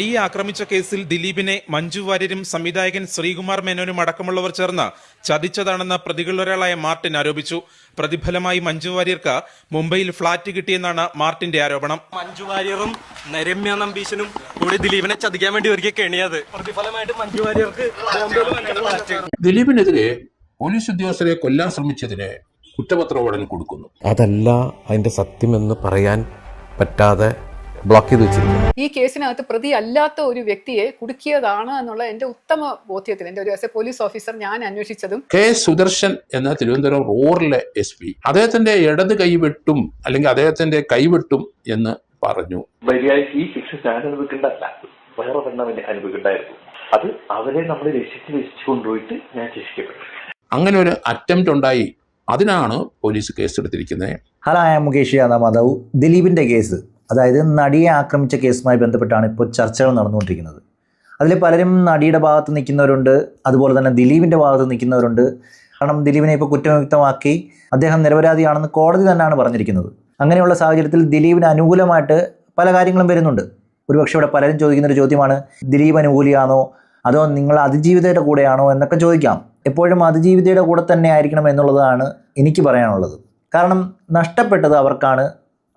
നടിയെ ആക്രമിച്ച കേസിൽ ദിലീപിനെ മഞ്ജു വാര്യരും സംവിധായകൻ ശ്രീകുമാർ മേനോനും അടക്കമുള്ളവർ ചേർന്ന് ചതിച്ചതാണെന്ന് പ്രതികളിലൊരാളായ മാർട്ടിൻ ആരോപിച്ചു. പ്രതിഫലമായി മഞ്ജു വാര്യർക്ക് മുംബൈയിൽ ഫ്ളാറ്റ് കിട്ടിയെന്നാണ് മാർട്ടിന്റെ ആരോപണം. മഞ്ജു വാര്യറും നരമ്യ നമ്പീശനും കൂടി ദിലീപിനെ ചതിക്കാൻ വേണ്ടി ഒരുക്കി കെണിയത്. പ്രതിഫലമായിട്ട് മഞ്ജു വാര്യർക്ക് ബോംബെയിൽ ഫ്ലാറ്റ് ദിലീപിനെതിരെ പോലീസ് ഉദ്യോഗസ്ഥരെ കൊല്ലാൻ ശ്രമിച്ചതിന് കുറ്റപത്രം ഉടൻ കൊടുക്കുന്നു. അതല്ല അതിന്റെ സത്യമെന്ന് പറയാൻ പറ്റാതെ ബ്ലോക്ക് ചെയ്ത് വെച്ചിരിക്കുന്നത് ഈ കേസിനകത്ത് പ്രതി അല്ലാത്ത ഒരു വ്യക്തിയെ കുടുക്കിയതാണ് എന്നുള്ള എന്റെ ഉത്തമ ബോധ്യത്തിൽ എന്റെ ഒരു ആസ് എ പോലീസ് ഓഫീസർ ഞാൻ അന്വേഷിച്ചതും. കെ സുദർശൻ എന്ന തിരുവനന്തപുരം റൂറലിലെ എസ് പി അദ്ദേഹത്തിന്റെ ഇടത് കൈവെട്ടും അല്ലെങ്കിൽ അദ്ദേഹത്തിന്റെ കൈവെട്ടും എന്ന് പറഞ്ഞു. ഈ ശിക്ഷ ഞാൻ അനുഭവിക്കേണ്ടതല്ല. വേറെ അനുഭവിക്കേണ്ടായിരുന്നു. അത് അവരെ നമ്മൾ രക്ഷിച്ച് രക്ഷിച്ചു കൊണ്ടുപോയിട്ട് ഞാൻ ശിക്ഷിക്കപ്പെട്ടു. അങ്ങനെ ഒരു അറ്റംപ്റ്റ് ഉണ്ടായി. അതിനാണ് പോലീസ് കേസെടുത്തിരിക്കുന്നത്. ഹലോ മുകേഷ് യാദവ് മാധവ് ദിലീപിന്റെ കേസ്. അതായത് നടിയെ ആക്രമിച്ച കേസുമായി ബന്ധപ്പെട്ടാണ് ഇപ്പോൾ ചർച്ചകൾ നടന്നുകൊണ്ടിരിക്കുന്നത്. അതിൽ പലരും നടിയുടെ ഭാഗത്ത് നിൽക്കുന്നവരുണ്ട് അതുപോലെ തന്നെ ദിലീപിന്റെ ഭാഗത്ത് നിൽക്കുന്നവരുണ്ട്. കാരണം ദിലീപിനെ ഇപ്പോൾ കുറ്റവിമുക്തമാക്കി അദ്ദേഹം നിരപരാധിയാണെന്ന് കോടതി തന്നെയാണ് പറഞ്ഞിരിക്കുന്നത്. അങ്ങനെയുള്ള സാഹചര്യത്തിൽ ദിലീപിന് അനുകൂലമായിട്ട് പല കാര്യങ്ങളും വരുന്നുണ്ട്. ഒരുപക്ഷെ ഇവിടെ പലരും ചോദിക്കുന്നൊരു ചോദ്യമാണ് ദിലീപ് അനുകൂലിയാണോ? അതോ നിങ്ങൾ അതിജീവിതയുടെ കൂടെയാണോ എന്നൊക്കെ ചോദിക്കാം. എപ്പോഴും അതിജീവിതയുടെ കൂടെ തന്നെ ആയിരിക്കണം എന്നുള്ളതാണ് എനിക്ക് പറയാനുള്ളത്. കാരണം നഷ്ടപ്പെട്ടത് അവർക്കാണ്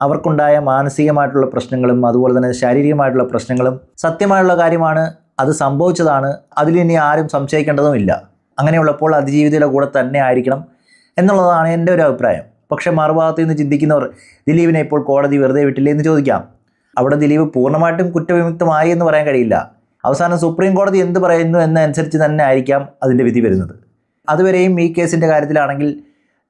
അവർക്കുണ്ടായ മാനസികമായിട്ടുള്ള പ്രശ്നങ്ങളും അതുപോലെ തന്നെ ശാരീരികമായിട്ടുള്ള പ്രശ്നങ്ങളും സത്യമായുള്ള കാര്യമാണ്. അത് സംഭവിച്ചതാണ്. അതിലിനി ആരും സംശയിക്കേണ്ടതുമില്ല അങ്ങനെയുള്ളപ്പോൾ അതിജീവിതയുടെ കൂടെ തന്നെ ആയിരിക്കണം എന്നുള്ളതാണ് എന്റെ ഒരു അഭിപ്രായം. പക്ഷേ മറുഭാഗത്ത് നിന്ന് ചിന്തിക്കുന്നവർ ദിലീപിനെ ഇപ്പോൾ കോടതി വെറുതെ വിട്ടില്ലേ എന്ന് ചോദിക്കാം. അവിടെ ദിലീപ് പൂർണമായിട്ടും കുറ്റവിമുക്തമായി എന്ന് പറയാൻ കഴിയില്ല. അവസാനം സുപ്രീം കോടതി എന്ത് പറയുന്നു എന്നനുസരിച്ച് തന്നെ ആയിരിക്കാം അതിന്റെ വിധി വരുന്നത്. അതുവരെയും ഈ കേസിന്റെ കാര്യത്തിലാണെങ്കിൽ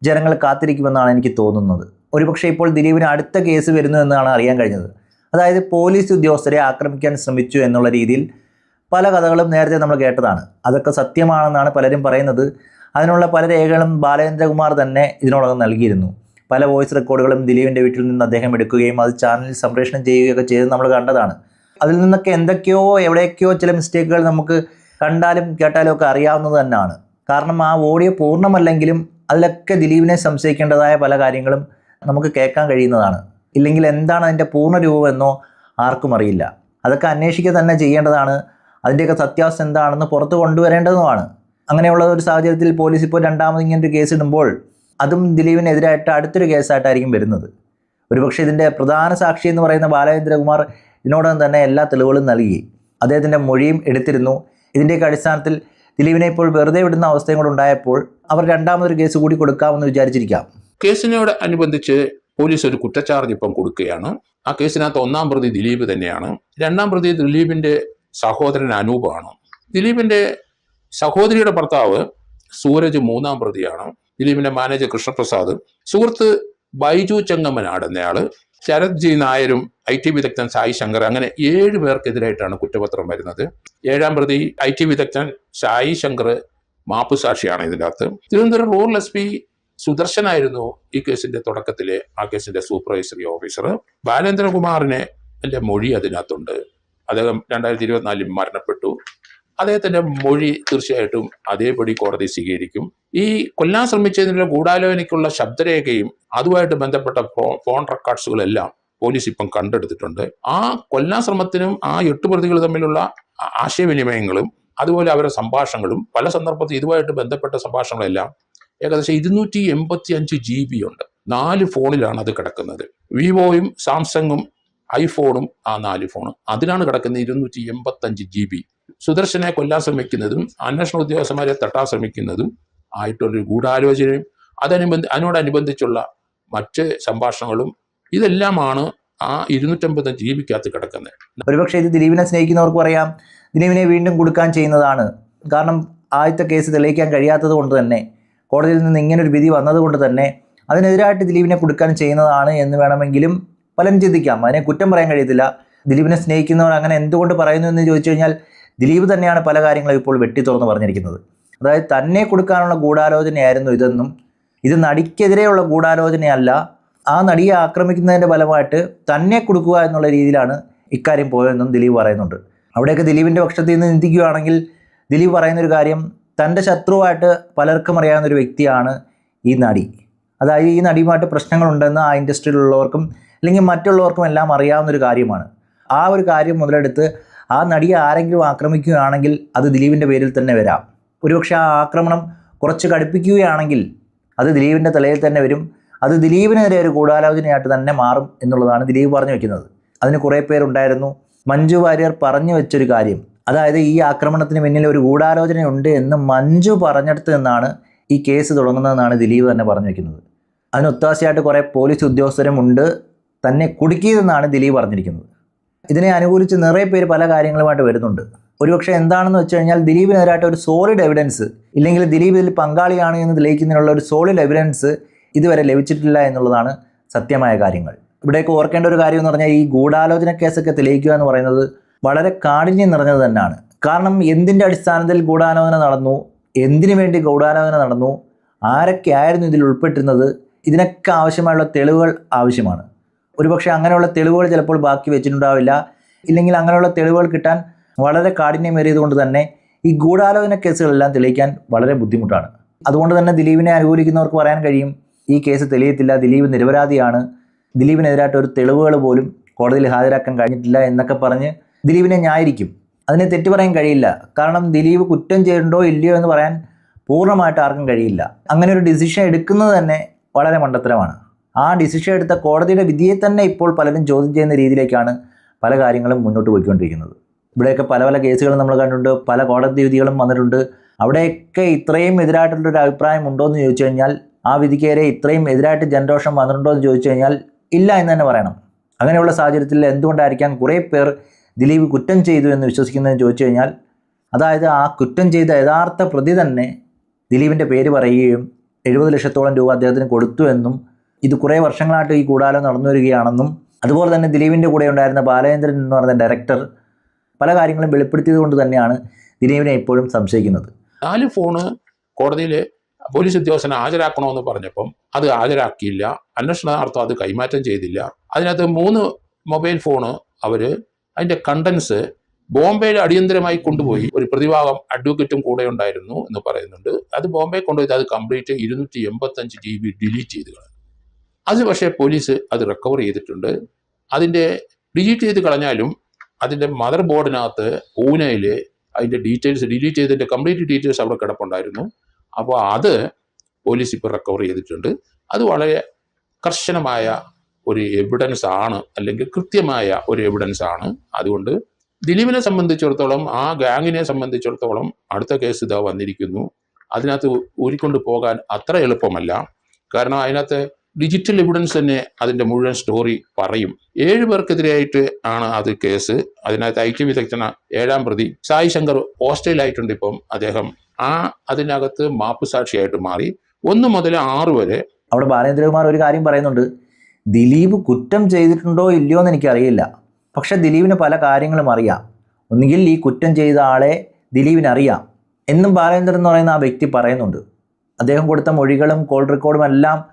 ജനങ്ങൾ കാത്തിരിക്കുമെന്നാണ് എനിക്ക് തോന്നുന്നത്. ഒരുപക്ഷെ ഇപ്പോൾ ദിലീപിന് അടുത്ത കേസ് വരുന്നു എന്നാണ് അറിയാൻ കഴിഞ്ഞത്. അതായത് പോലീസ് ഉദ്യോഗസ്ഥരെ ആക്രമിക്കാൻ ശ്രമിച്ചു എന്നുള്ള രീതിയിൽ പല കഥകളും നേരത്തെ നമ്മൾ കേട്ടതാണ്. അതൊക്കെ സത്യമാണെന്നാണ് പലരും പറയുന്നത്. അതിനുള്ള പല രേഖകളും ബാലേന്ദ്രകുമാർ തന്നെ ഇതിനോടകം നൽകിയിരുന്നു. പല വോയിസ് റെക്കോർഡുകളും ദിലീപിന്റെ വീട്ടിൽ നിന്ന് അദ്ദേഹം എടുക്കുകയും അത് ചാനലിൽ സംപ്രേഷണം ചെയ്യുകയൊക്കെ ചെയ്ത് നമ്മൾ കണ്ടതാണ്. അതിൽ നിന്നൊക്കെ എന്തൊക്കെയോ എവിടെയൊക്കെയോ ചില മിസ്റ്റേക്കുകൾ നമുക്ക് കണ്ടാലും കേട്ടാലും ഒക്കെ അറിയാവുന്നത് തന്നെയാണ്. കാരണം ആ ഓഡിയോ പൂർണമല്ലെങ്കിലും അതിലൊക്കെ ദിലീപിനെ സംശയിക്കേണ്ടതായ പല കാര്യങ്ങളും നമുക്ക് കേൾക്കാൻ കഴിയുന്നതാണ്. ഇല്ലെങ്കിൽ എന്താണ് അതിന്റെ പൂർണ രൂപമെന്നോ ആർക്കും അറിയില്ല. അതൊക്കെ അന്വേഷിക്കുക തന്നെ ചെയ്യേണ്ടതാണ്. അതിന്റെയൊക്കെ സത്യാവസ്ഥ എന്താണെന്ന് പുറത്ത് കൊണ്ടുവരേണ്ടതുമാണ്. അങ്ങനെയുള്ള ഒരു സാഹചര്യത്തിൽ പോലീസ് ഇപ്പോൾ രണ്ടാമത് ഇങ്ങനൊരു കേസ് ഇടുമ്പോൾ അതും ദിലീപിനെതിരായിട്ട് അടുത്തൊരു കേസായിട്ടായിരിക്കും വരുന്നത്. ഒരുപക്ഷെ ഇതിന്റെ പ്രധാന സാക്ഷി എന്ന് പറയുന്ന ബാലചന്ദ്രകുമാർ ഇതിനോടകം തന്നെ എല്ലാ തെളിവുകളും നൽകി. അദ്ദേഹത്തിന്റെ മൊഴിയും എടുത്തിരുന്നു. ഇതിന്റെയൊക്കെ അടിസ്ഥാനത്തിൽ ദിലീപിനെ ഇപ്പോൾ വെറുതെ വിടുന്ന അവസ്ഥയും കൂടെ ഉണ്ടായപ്പോൾ അവർ രണ്ടാമതൊരു കേസ് കൂടി കൊടുക്കാമെന്ന് വിചാരിച്ചിരിക്കാം. കേസിനോട് അനുബന്ധിച്ച് പോലീസ് ഒരു കുറ്റച്ചാർജ് ഇപ്പം കൊടുക്കുകയാണ്. ആ കേസിനകത്ത് ഒന്നാം പ്രതി ദിലീപ് തന്നെയാണ്. രണ്ടാം പ്രതി ദിലീപിന്റെ സഹോദരൻ അനൂപാണ്. ദിലീപിന്റെ സഹോദരിയുടെ ഭർത്താവ് സൂരജ് മൂന്നാം പ്രതിയാണ്. ദിലീപിന്റെ മാനേജർ കൃഷ്ണപ്രസാദ്. സുഹൃത്ത് ബൈജു ചെങ്ങമ്മനാട് എന്നയാൾ ശരത് ജി നായരും ഐ ടി വിദഗ്ധൻ സായി ശങ്കർ അങ്ങനെ ഏഴ് പേർക്കെതിരായിട്ടാണ് കുറ്റപത്രം വരുന്നത്. ഏഴാം പ്രതി ഐ ടി വിദഗ്ധൻ സായി ശങ്കർ മാപ്പുസാക്ഷിയാണ് ഇതിന്റെ അകത്ത് തിരുവനന്തപുരം റൂറൽ എസ് പി സുദർശനായിരുന്നു ഈ കേസിന്റെ തുടക്കത്തിലെ ആ കേസിന്റെ സൂപ്പർവൈസറി ഓഫീസർ ബാലേന്ദ്രകുമാറിനെ എന്റെ മൊഴി അതിനകത്തുണ്ട്. അദ്ദേഹം രണ്ടായിരത്തി ഇരുപത്തിനാലിൽ മരണപ്പെട്ടു. അദ്ദേഹത്തിന്റെ മൊഴി തീർച്ചയായിട്ടും അതേപടി കോടതി സ്വീകരിക്കും. ഈ കൊല്ലാൻ ശ്രമിച്ചതിനുള്ള ഗൂഢാലോചനയ്ക്കുള്ള ശബ്ദരേഖയും അതുമായിട്ട് ബന്ധപ്പെട്ട ഫോൺ റെക്കോർഡ്സുകളെല്ലാം പോലീസ് ഇപ്പം കണ്ടെടുത്തിട്ടുണ്ട്. ആ കൊല്ലാൻ ശ്രമത്തിനും ആ എട്ട് പ്രതികൾ തമ്മിലുള്ള ആശയവിനിമയങ്ങളും അതുപോലെ അവരുടെ സംഭാഷണങ്ങളും പല സന്ദർഭത്തിൽ ഇതുമായിട്ട് ബന്ധപ്പെട്ട സംഭാഷണങ്ങളെല്ലാം ഏകദേശം ഇരുന്നൂറ്റി എൺപത്തി അഞ്ച് ജി ബി ഉണ്ട്. നാല് ഫോണിലാണ് അത് കിടക്കുന്നത്. വിവോയും സാംസങ്ങും ഐഫോണും ആ നാല് ഫോണും. അതിലാണ് കിടക്കുന്നത് ഇരുന്നൂറ്റി എൺപത്തഞ്ച് ജി ബി സുദർശനെ കൊല്ലാൻ ശ്രമിക്കുന്നതും അന്വേഷണ ഉദ്യോഗസ്ഥന്മാരെ തട്ടാൻ ശ്രമിക്കുന്നതും ആയിട്ടൊരു ഗൂഢാലോചനയും അതനുബന്ധി അതിനോടനുബന്ധിച്ചുള്ള മറ്റ് സംഭാഷണങ്ങളും ഇതെല്ലാമാണ് ആ ഇരുന്നൂറ്റമ്പത് ജി ബിക്കകത്ത് കിടക്കുന്നത്. ഒരുപക്ഷെ ഇത് ദിലീപിനെ സ്നേഹിക്കുന്നവർക്ക് പറയാം. ദിലീപിനെ വീണ്ടും കൊടുക്കാൻ ചെയ്യുന്നതാണ്. കാരണം ആദ്യത്തെ കേസ് തെളിയിക്കാൻ കഴിയാത്തത് കൊണ്ട് തന്നെ കോടതിയിൽ നിന്ന് ഇങ്ങനെ ഒരു വിധി വന്നതുകൊണ്ട് തന്നെ അതിനെതിരായിട്ട് ദിലീപിനെ കൊടുക്കാൻ ചെയ്യുന്നതാണ് എന്ന് വേണമെങ്കിലും പലരും ചിന്തിക്കാം. അതിനെ കുറ്റം പറയാൻ കഴിയത്തില്ല. ദിലീപിനെ സ്നേഹിക്കുന്നവർ അങ്ങനെ എന്തുകൊണ്ട് പറയുന്നു എന്ന് ചോദിച്ചു കഴിഞ്ഞാൽ ദിലീപ് തന്നെയാണ് പല കാര്യങ്ങളും ഇപ്പോൾ വെട്ടി തുറന്ന് പറഞ്ഞിരിക്കുന്നത്. അതായത് തന്നെ കൊടുക്കാനുള്ള ഗൂഢാലോചനയായിരുന്നു ഇതെന്നും ഇത് നടിക്കെതിരെയുള്ള ഗൂഢാലോചനയല്ല ആ നടിയെ ആക്രമിക്കുന്നതിന്റെ ഫലമായിട്ട് തന്നെ കൊടുക്കുക എന്നുള്ള രീതിയിലാണ് ഇക്കാര്യം പോയതെന്നും ദിലീപ് പറയുന്നുണ്ട്. അവിടെയൊക്കെ ദിലീപിന്റെ പക്ഷത്തിൽ നിന്ന് ചിന്തിക്കുകയാണെങ്കിൽ ദിലീപ് പറയുന്നൊരു കാര്യം തന്റെ ശത്രുവായിട്ട് പലർക്കും അറിയാവുന്ന ഒരു വ്യക്തിയാണ് ഈ നടി. അതായത് ഈ നടിയുമായിട്ട് പ്രശ്നങ്ങളുണ്ടെന്ന് ആ ഇൻഡസ്ട്രിയിലുള്ളവർക്കും അല്ലെങ്കിൽ മറ്റുള്ളവർക്കും എല്ലാം അറിയാവുന്ന ഒരു കാര്യമാണ്. ആ ഒരു കാര്യം മുതലെടുത്ത് ആ നടിയെ ആരെങ്കിലും ആക്രമിക്കുകയാണെങ്കിൽ അത് ദിലീപിന്റെ പേരിൽ തന്നെ വരാം. ഒരുപക്ഷെ ആ ആക്രമണം കുറച്ച് കടുപ്പിക്കുകയാണെങ്കിൽ അത് ദിലീപിന്റെ തലയിൽ തന്നെ വരും. അത് ദിലീപിനെതിരെ ഒരു ഗൂഢാലോചനയായിട്ട് തന്നെ മാറും എന്നുള്ളതാണ് ദിലീപ് പറഞ്ഞു വെക്കുന്നത്. അതിന് കുറേ പേരുണ്ടായിരുന്നു. മഞ്ജു വാര്യർ പറഞ്ഞു വെച്ചൊരു കാര്യം. അതായത് ഈ ആക്രമണത്തിന് പിന്നിൽ ഒരു ഗൂഢാലോചനയുണ്ട് എന്ന് മഞ്ജു പറഞ്ഞെടുത്ത് നിന്നാണ് ഈ കേസ് തുടങ്ങുന്നതെന്നാണ് ദിലീപ് തന്നെ പറഞ്ഞു വെക്കുന്നത്. അതിന് ഒത്താശയായിട്ട് കുറേ പോലീസ് ഉദ്യോഗസ്ഥരും ഉണ്ട്. തന്നെ കുടുക്കിയതെന്നാണ് ദിലീപ് പറഞ്ഞിരിക്കുന്നത്. ഇതിനെ അനുകൂലിച്ച് നിറയെ പേര് പല കാര്യങ്ങളുമായിട്ട് വരുന്നുണ്ട്. ഒരുപക്ഷെ എന്താണെന്ന് വെച്ച് കഴിഞ്ഞാൽ ദിലീപിനെതിരായിട്ട് ഒരു സോളിഡ് എവിഡൻസ് ഇല്ലെങ്കിൽ ദിലീപ് ഇതിൽ പങ്കാളിയാണ് എന്ന് തെളിയിക്കുന്നതിനുള്ള ഒരു സോളിഡ് എവിഡൻസ് ഇതുവരെ ലഭിച്ചിട്ടില്ല എന്നുള്ളതാണ് സത്യമായ കാര്യങ്ങൾ. ഇവിടേക്ക് ഓർക്കേണ്ട ഒരു കാര്യം എന്ന് പറഞ്ഞാൽ ഈ ഗൂഢാലോചന കേസൊക്കെ തെളിയിക്കുക എന്ന് പറയുന്നത് വളരെ കാഠിന്യം നിറഞ്ഞത് തന്നെയാണ്. കാരണം എന്തിന്റെ അടിസ്ഥാനത്തിൽ ഗൂഢാലോചന നടന്നു? എന്തിനു വേണ്ടി ഗൂഢാലോചന നടന്നു? ആരൊക്കെ ആയിരുന്നു ഇതിൽ ഉൾപ്പെട്ടിരുന്നത്? ഇതിനൊക്കെ ആവശ്യമായുള്ള തെളിവുകൾ ആവശ്യമാണ്. ഒരുപക്ഷെ അങ്ങനെയുള്ള തെളിവുകൾ ചിലപ്പോൾ ബാക്കി വെച്ചിട്ടുണ്ടാവില്ല. ഇല്ലെങ്കിൽ അങ്ങനെയുള്ള തെളിവുകൾ കിട്ടാൻ വളരെ കാഠിന്യമേറിയത് കൊണ്ട് തന്നെ ഈ ഗൂഢാലോചന കേസുകളെല്ലാം തെളിയിക്കാൻ വളരെ ബുദ്ധിമുട്ടാണ്. അതുകൊണ്ട് തന്നെ ദിലീപിനെ അനുകൂലിക്കുന്നവർക്ക് പറയാൻ കഴിയും ഈ കേസ് തെളിയത്തില്ല ദിലീപ് നിരപരാധിയാണ്. ദിലീപിനെതിരായിട്ട് ഒരു തെളിവുകൾ പോലും കോടതിയിൽ ഹാജരാക്കാൻ കഴിഞ്ഞിട്ടില്ല എന്നൊക്കെ പറഞ്ഞ് ദിലീപിനെ ന്യായീകരിക്കും. അതിനെ തെറ്റു പറയാൻ കഴിയില്ല. കാരണം ദിലീപ് കുറ്റം ചെയ്തിട്ടുണ്ടോ ഇല്ലയോ എന്ന് പറയാൻ പൂർണമായിട്ട് ആർക്കും കഴിയില്ല. അങ്ങനെ ഒരു ഡിസിഷൻ എടുക്കുന്നത് തന്നെ വളരെ മണ്ടത്തരമാണ്. ആ ഡിസിഷൻ എടുത്ത കോടതിയുടെ വിധിയെ തന്നെ ഇപ്പോൾ പലരും ചോദ്യം ചെയ്യുന്ന രീതിയിലേക്കാണ് പല കാര്യങ്ങളും മുന്നോട്ട് പോയിക്കൊണ്ടിരിക്കുന്നത്. ഇവിടെയൊക്കെ പല പല കേസുകളും നമ്മൾ കണ്ടിട്ടുണ്ട്. പല കോടതി വിധികളും വന്നിട്ടുണ്ട്. അവിടെയൊക്കെ ഇത്രയും എതിരായിട്ടുള്ളൊരു അഭിപ്രായം ഉണ്ടോ എന്ന് ചോദിച്ചു കഴിഞ്ഞാൽ ആ വിധിക്കേരെ ഇത്രയും എതിരായിട്ട് ജനരോഷം വന്നിട്ടുണ്ടോ എന്ന് ചോദിച്ചു കഴിഞ്ഞാൽ ഇല്ല എന്ന് തന്നെ പറയണം. അങ്ങനെയുള്ള സാഹചര്യത്തിൽ എന്തുകൊണ്ടായിരിക്കാം കുറേ പേർ ദിലീപ് കുറ്റം ചെയ്തു എന്ന് വിശ്വസിക്കുന്നതെന്ന് ചോദിച്ചു കഴിഞ്ഞാൽ അതായത് ആ കുറ്റം ചെയ്ത യഥാർത്ഥ പ്രതി തന്നെ ദിലീപിന്റെ പേര് പറയുകയും എഴുപത് ലക്ഷത്തോളം രൂപ അദ്ദേഹത്തിന് കൊടുത്തു എന്നും ഇത് കുറേ വർഷങ്ങളായിട്ട് ഈ കൂടാലം നടന്നു വരികയാണെന്നും അതുപോലെ തന്നെ ദിലീപിന്റെ കൂടെ ഉണ്ടായിരുന്ന ബാലചന്ദ്രൻ എന്ന് പറയുന്ന ഡയറക്ടർ പല കാര്യങ്ങളും വെളിപ്പെടുത്തിയത് കൊണ്ട് തന്നെയാണ് ദിലീപിനെ ഇപ്പോഴും സംശയിക്കുന്നത്. നാല് ഫോണ് കോടതിയിൽ പോലീസ് ഉദ്യോഗസ്ഥനെ ഹാജരാക്കണമെന്ന് പറഞ്ഞപ്പം അത് ഹാജരാക്കിയില്ല. അന്വേഷണാർത്ഥം അത് കൈമാറ്റം ചെയ്തില്ല. അതിനകത്ത് മൂന്ന് മൊബൈൽ ഫോണ് അവർ അതിന്റെ കണ്ടൻസ് ബോംബെയിൽ അടിയന്തരമായി കൊണ്ടുപോയി ഒരു പ്രതിഭാഗം അഡ്വക്കേറ്റും കൂടെ ഉണ്ടായിരുന്നു എന്ന് പറയുന്നുണ്ട്. അത് ബോംബെ കൊണ്ടുപോയി അത് കംപ്ലീറ്റ് ഇരുന്നൂറ്റി എൺപത്തഞ്ച് ജി ബി ഡിലീറ്റ് ചെയ്ത് കളഞ്ഞു. അത് പക്ഷേ പോലീസ് അത് റിക്കവർ ചെയ്തിട്ടുണ്ട്. അതിന്റെ ഡിലീറ്റ് ചെയ്ത് കളഞ്ഞാലും അതിന്റെ മദർ ബോർഡിനകത്ത് പൂനെയിൽ അതിന്റെ ഡീറ്റെയിൽസ് ഡിലീറ്റ് ചെയ്തതിന്റെ കംപ്ലീറ്റ് ഡീറ്റെയിൽസ് അവിടെ കിടപ്പുണ്ടായിരുന്നു. അപ്പോൾ അത് പോലീസ് ഇപ്പോൾ റിക്കവർ ചെയ്തിട്ടുണ്ട്. അത് വളരെ കർശനമായ ഒരു എവിഡൻസ് ആണ് അല്ലെങ്കിൽ കൃത്യമായ ഒരു എവിഡൻസ് ആണ്. അതുകൊണ്ട് ദിലീപിനെ സംബന്ധിച്ചിടത്തോളം ആ ഗാങ്ങിനെ സംബന്ധിച്ചിടത്തോളം അടുത്ത കേസ് ഇതാ വന്നിരിക്കുന്നു. അതിനകത്ത് ഊരിക്കൊണ്ട് പോകാൻ അത്ര എളുപ്പമല്ല. കാരണം അതിനകത്ത് ഡിജിറ്റൽ എവിഡൻസ് തന്നെ അതിന്റെ മുഴുവൻ സ്റ്റോറി പറയും. ഏഴ് പേർക്കെതിരെയായിട്ട് ആണ് അത് കേസ് അതിനകത്ത് ഐക്യ വിദഗ്ധന ഏഴാം പ്രതി സായി ശങ്കർ ഓസ്ട്രേലിയായിട്ടുണ്ട് ഇപ്പം അദ്ദേഹം. ആ അതിനകത്ത് മാപ്പ് സാക്ഷിയായിട്ട് മാറി. ഒന്ന് മുതൽ ആറ് വരെ അവിടെ ബാലേന്ദ്രകുമാർ ഒരു കാര്യം പറയുന്നുണ്ട്. ദിലീപ് കുറ്റം ചെയ്തിട്ടുണ്ടോ ഇല്ലയോ എന്ന് എനിക്കറിയില്ല. പക്ഷെ ദിലീപിന് പല കാര്യങ്ങളും അറിയാം. ഒന്നുകിൽ ഈ കുറ്റം ചെയ്ത ആളെ ദിലീപിന് അറിയാം എന്നും ബാലേന്ദ്രൻ എന്ന് പറയുന്ന ആ വ്യക്തി പറയുന്നുണ്ട്. അദ്ദേഹം കൊടുത്ത മൊഴികളും കോൾ റെക്കോർഡും എല്ലാം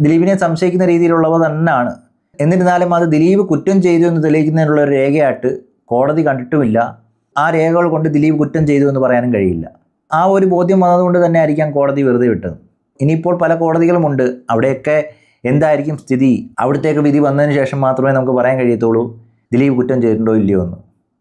ദിലീപിനെ സംശയിക്കുന്ന രീതിയിലുള്ളവ തന്നെയാണ്. എന്നിരുന്നാലും അത് ദിലീപ് കുറ്റം ചെയ്തു എന്ന് തെളിയിക്കുന്നതിനുള്ള ഒരു രേഖയായിട്ട് കോടതി കണ്ടിട്ടുമില്ല. ആ രേഖകൾ കൊണ്ട് ദിലീപ് കുറ്റം ചെയ്തു എന്ന് പറയാനും കഴിയില്ല. ആ ഒരു ബോധ്യം വന്നതുകൊണ്ട് തന്നെ ആയിരിക്കാം കോടതി വെറുതെ വിട്ടത്. ഇനിയിപ്പോൾ പല കോടതികളുമുണ്ട് അവിടെയൊക്കെ എന്തായിരിക്കും സ്ഥിതി? അവിടത്തേക്ക് വിധി വന്നതിന് ശേഷം മാത്രമേ നമുക്ക് പറയാൻ കഴിയത്തുള്ളൂ. ദിലീപ് കുറ്റം ചെയ്തിട്ടുണ്ടോ ഇല്ലയോ എന്ന്.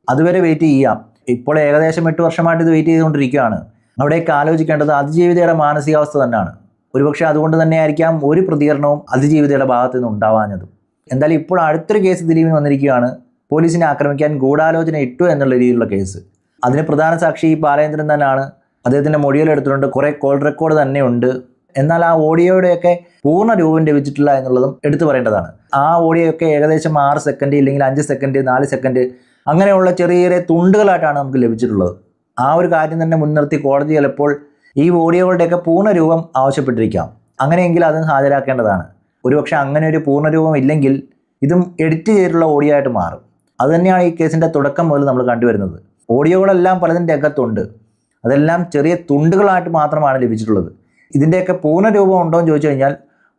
അതുവരെ വെയിറ്റ് ചെയ്യാം ഇപ്പോൾ ഏകദേശം എട്ട് വർഷമായിട്ട് ഇത് വെയിറ്റ് ചെയ്തുകൊണ്ടിരിക്കുകയാണ്. അവിടേക്ക് ആലോചിക്കേണ്ടത് അതിജീവിതയുടെ മാനസികാവസ്ഥ തന്നെയാണ്. ഒരുപക്ഷെ അതുകൊണ്ട് തന്നെ ആയിരിക്കാം ഒരു പ്രതികരണവും അതിജീവിതയുടെ ഭാഗത്തു നിന്ന് ഉണ്ടാവാഞ്ഞതും. എന്തായാലും ഇപ്പോൾ അടുത്തൊരു കേസ് ദിലീപിന് വന്നിരിക്കുകയാണ്. പോലീസിനെ ആക്രമിക്കാൻ ഗൂഢാലോചന ഇട്ടു എന്നുള്ള രീതിയിലുള്ള കേസ് അതിന് പ്രധാന സാക്ഷി ഈ ബാലേന്ദ്രൻ തന്നെയാണ്. അദ്ദേഹത്തിന്റെ മൊഴിയിലെടുത്തിട്ടുണ്ട് കുറേ കോൾ റെക്കോർഡ് തന്നെ ഉണ്ട് എന്നാൽ ആ ഓഡിയോയുടെയൊക്കെ പൂർണ രൂപം ലഭിച്ചിട്ടില്ല എന്നുള്ളതും എടുത്തു പറയേണ്ടതാണ്. ആ ഓഡിയോയൊക്കെ ഏകദേശം ആറ് സെക്കൻഡ് ഇല്ലെങ്കിൽ അഞ്ച് സെക്കൻഡ് നാല് സെക്കൻഡ് അങ്ങനെയുള്ള ചെറിയ ചെറിയ തുണ്ടുകളായിട്ടാണ് നമുക്ക് ലഭിച്ചിട്ടുള്ളത്. ആ ഒരു കാര്യം തന്നെ മുൻനിർത്തി കോടതി ചിലപ്പോൾ ഈ ഓഡിയോകളുടെയൊക്കെ പൂർണ രൂപം ആവശ്യപ്പെട്ടിരിക്കാം. അങ്ങനെയെങ്കിൽ അത് ഹാജരാക്കേണ്ടതാണ്. ഒരുപക്ഷെ അങ്ങനെ ഒരു പൂർണ രൂപം ഇല്ലെങ്കിൽ ഇതും എഡിറ്റ് ചെയ്തിട്ടുള്ള ഓഡിയോ ആയിട്ട് മാറും. അതുതന്നെയാണ് ഈ കേസിന്റെ തുടക്കം മുതൽ നമ്മൾ കണ്ടുവരുന്നത്. ഓഡിയോകളെല്ലാം പലതിന്റെ അകത്തുണ്ട്. അതെല്ലാം ചെറിയ തുണ്ടുകളായിട്ട് മാത്രമാണ് ലഭിച്ചിട്ടുള്ളത്. ഇതിന്റെയൊക്കെ പൂർണ രൂപം ഉണ്ടോ എന്ന് ചോദിച്ചു കഴിഞ്ഞാൽ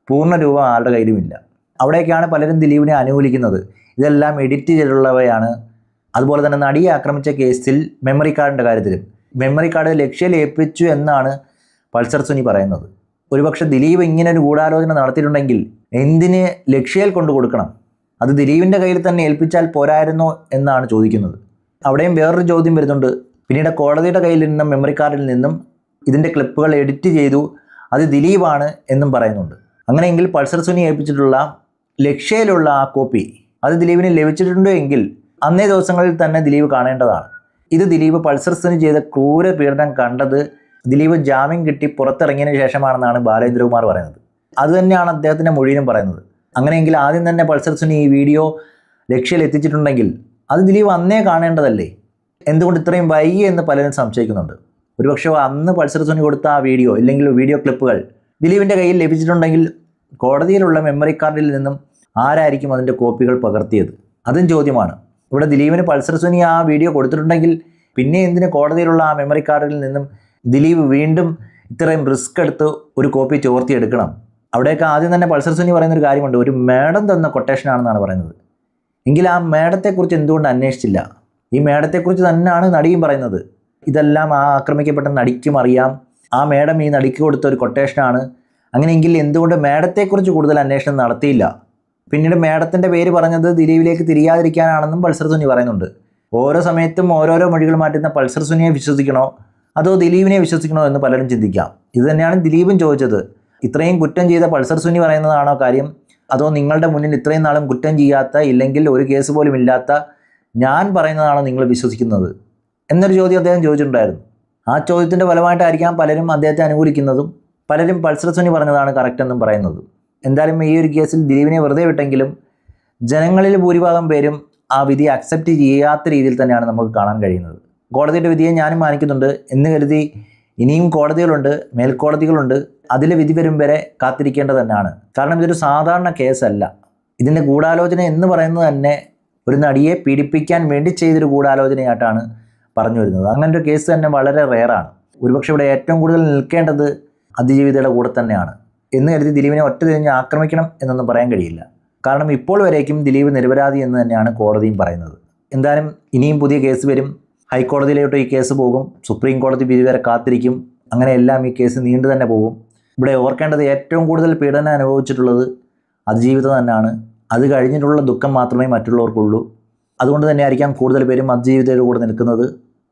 പൂർണ രൂപം ആരുടെ കയ്യിലുമില്ല. അവിടേക്കാണ് പലരും ദിലീപിനെ അനുകൂലിക്കുന്നത്. ഇതെല്ലാം എഡിറ്റ് ചെയ്തിട്ടുള്ളവയാണ്. അതുപോലെ തന്നെ നടിയെ ആക്രമിച്ച കേസിൽ മെമ്മറി കാർഡിന്റെ കാര്യത്തിലും. മെമ്മറി കാർഡ് ലക്ഷ്യം ഏൽപ്പിച്ചു എന്നാണ് പൾസർ സുനി പറയുന്നത്. ഒരുപക്ഷെ ദിലീപ് ഇങ്ങനെ ഒരു ഗൂഢാലോചന നടത്തിയിട്ടുണ്ടെങ്കിൽ എന്തിന് ലക്ഷ്യയിൽ കൊണ്ടു കൊടുക്കണം? അത് ദിലീപിന്റെ കയ്യിൽ തന്നെ ഏൽപ്പിച്ചാൽ പോരായിരുന്നോ എന്നാണ് ചോദിക്കുന്നത്. അവിടെയും വേറൊരു ചോദ്യം വരുന്നുണ്ട്. പിന്നീട് കോടതിയുടെ കയ്യിൽ നിന്നും മെമ്മറി കാർഡിൽ നിന്നും ഇതിന്റെ ക്ലിപ്പുകൾ എഡിറ്റ് ചെയ്തു. അത് ദിലീപാണ് എന്നും പറയുന്നുണ്ട്. അങ്ങനെയെങ്കിൽ പൾസർ സുനി ഏൽപ്പിച്ചിട്ടുള്ള ലക്ഷ്യയിലുള്ള ആ കോപ്പി അത് ദിലീപിന് ലഭിച്ചിട്ടുണ്ടോ എങ്കിൽ അന്നേ ദിവസങ്ങളിൽ തന്നെ ദിലീപ് കാണേണ്ടതാണ്. ഇത് ദിലീപ് പൾസർ സുനി ചെയ്ത ക്രൂര പീഡനം കണ്ടത് ദിലീപ് ജാമ്യം കിട്ടി പുറത്തിറങ്ങിയതിന് ശേഷമാണെന്നാണ് ബാലേന്ദ്രകുമാർ പറയുന്നത്. അതുതന്നെയാണ് അദ്ദേഹത്തിന്റെ മൊഴിയിലും പറയുന്നത്. അങ്ങനെയെങ്കിൽ ആദ്യം തന്നെ പൾസർ സുനി ഈ വീഡിയോ ലക്ഷ്യയിൽ എത്തിച്ചിട്ടുണ്ടെങ്കിൽ അത് ദിലീപ് അന്നേ കാണേണ്ടതല്ലേ? എന്തുകൊണ്ട് ഇത്രയും വൈകി എന്ന് പലരും സംശയിക്കുന്നുണ്ട്. ഒരുപക്ഷെ അന്ന് പൾസർ സുനി കൊടുത്ത ആ വീഡിയോ ഇല്ലെങ്കിൽ വീഡിയോ ക്ലിപ്പുകൾ ദിലീപിന്റെ കയ്യിൽ ലഭിച്ചിട്ടുണ്ടെങ്കിൽ കോടതിയിലുള്ള മെമ്മറി കാർഡിൽ നിന്നും ആരായിരിക്കും അതിന്റെ കോപ്പികൾ പകർത്തിയത്? അതും ചോദ്യമാണ്. ഇവിടെ ദിലീപിന് പൾസർ സുനി ആ വീഡിയോ കൊടുത്തിട്ടുണ്ടെങ്കിൽ പിന്നെ എന്തിന് കോടതിയിലുള്ള ആ മെമ്മറി കാർഡിൽ നിന്നും ദിലീപ് വീണ്ടും ഇത്രയും റിസ്ക് എടുത്ത് ഒരു കോപ്പി ചോർത്തിയെടുക്കണം? അവിടെയൊക്കെ ആദ്യം തന്നെ പൾസർ സുനി പറയുന്ന ഒരു കാര്യമുണ്ട്. ഒരു മേഡം തന്ന കൊട്ടേഷനാണെന്നാണ് പറയുന്നത്. എങ്കിൽ ആ മേഡത്തെക്കുറിച്ച് എന്തുകൊണ്ട് അന്വേഷിച്ചില്ല? ഈ മേഡത്തെക്കുറിച്ച് തന്നെയാണ് നടിയും പറയുന്നത്. ഇതെല്ലാം ആ ആക്രമിക്കപ്പെട്ട നടിക്കും അറിയാം. ആ മേഡം ഈ നടിക്ക് കൊടുത്ത ഒരു കൊട്ടേഷനാണ് അങ്ങനെയെങ്കിൽ എന്തുകൊണ്ട് മേഡത്തെക്കുറിച്ച് കൂടുതൽ അന്വേഷണം നടത്തിയില്ല? പിന്നീട് മേഡത്തിന്റെ പേര് പറഞ്ഞത് ദിലീപിലേക്ക് തിരിയാതിരിക്കാനാണെന്നും പൾസർ സുനി പറയുന്നുണ്ട്. ഓരോ സമയത്തും ഓരോരോ മൊഴികൾ മാറ്റുന്ന പൾസർ സുനിയെ വിശ്വസിക്കണോ? അതോ ദിലീപിനെ വിശ്വസിക്കണോ എന്ന് പലരും ചിന്തിക്കാം. ഇത് തന്നെയാണ് ദിലീപും ചോദിച്ചത്. ഇത്രയും കുറ്റം ചെയ്ത പൾസർ സുനി പറയുന്നതാണോ കാര്യം? അതോ നിങ്ങളുടെ മുന്നിൽ ഇത്രയും നാളും കുറ്റം ചെയ്യാത്ത ഇല്ലെങ്കിൽ ഒരു കേസ് പോലും ഇല്ലാത്ത ഞാൻ പറയുന്നതാണോ നിങ്ങൾ വിശ്വസിക്കുന്നത്? എന്നൊരു ചോദ്യം അദ്ദേഹം ചോദിച്ചിട്ടുണ്ടായിരുന്നു. ആ ചോദ്യത്തിന്റെ ഫലമായിട്ടായിരിക്കാം പലരും അദ്ദേഹത്തെ അനുകൂലിക്കുന്നതും പലരും പൾസർ സുനി പറഞ്ഞതാണ് കറക്റ്റ് എന്നും പറയുന്നത്. എന്തായാലും ഈ ഒരു കേസിൽ ദിലീപിനെ വെറുതെ വിട്ടെങ്കിലും ജനങ്ങളിൽ ഭൂരിഭാഗം പേരും ആ വിധി അക്സെപ്റ്റ് ചെയ്യാത്ത രീതിയിൽ തന്നെയാണ് നമുക്ക് കാണാൻ കഴിയുന്നത്. കോടതിയുടെ വിധിയെ ഞാനും മാനിക്കുന്നുണ്ട് എന്ന് കരുതി ഇനിയും കോടതികളുണ്ട് മേൽക്കോടതികളുണ്ട്. അതിലെ വിധി വരും വരെ കാത്തിരിക്കേണ്ടത് തന്നെയാണ്. കാരണം ഇതൊരു സാധാരണ കേസല്ല. ഇതിന്റെ ഗൂഢാലോചന എന്ന് പറയുന്നത് തന്നെ ഒരു നടിയെ പീഡിപ്പിക്കാൻ വേണ്ടി ചെയ്തൊരു ഗൂഢാലോചനയായിട്ടാണ് പറഞ്ഞു വരുന്നത്. അങ്ങനെ ഒരു കേസ് തന്നെ വളരെ റെയറാണ് ഒരുപക്ഷെ ഇവിടെ ഏറ്റവും കൂടുതൽ നിൽക്കേണ്ടത് അതിജീവിതയുടെ കൂടെ തന്നെയാണ്. എന്ന് കരുതി ദിലീപിനെ ഒറ്റ തിരിഞ്ഞ് ആക്രമിക്കണം എന്നൊന്നും പറയാൻ കഴിയില്ല. കാരണം ഇപ്പോൾ വരേക്കും ദിലീപ് നിരപരാധി എന്ന് തന്നെയാണ് കോടതിയും പറയുന്നത്. എന്തായാലും ഇനിയും പുതിയ കേസ് വരും. ഹൈക്കോടതിയിലോട്ട് ഈ കേസ് പോകും. സുപ്രീം കോടതി വിധി വരെ കാത്തിരിക്കും. അങ്ങനെ എല്ലാം ഈ കേസ് നീണ്ടു തന്നെ പോകും. ഇവിടെ ഓർക്കേണ്ടത് ഏറ്റവും കൂടുതൽ പീഡനം അനുഭവിച്ചിട്ടുള്ളത് അതിജീവിതം തന്നെയാണ്. അത് കഴിഞ്ഞിട്ടുള്ള ദുഃഖം മാത്രമേ മറ്റുള്ളവർക്കുള്ളൂ. അതുകൊണ്ട് തന്നെ ആയിരിക്കാം കൂടുതൽ പേരും അതിജീവിതയുടെ കൂടെ നിൽക്കുന്നത്.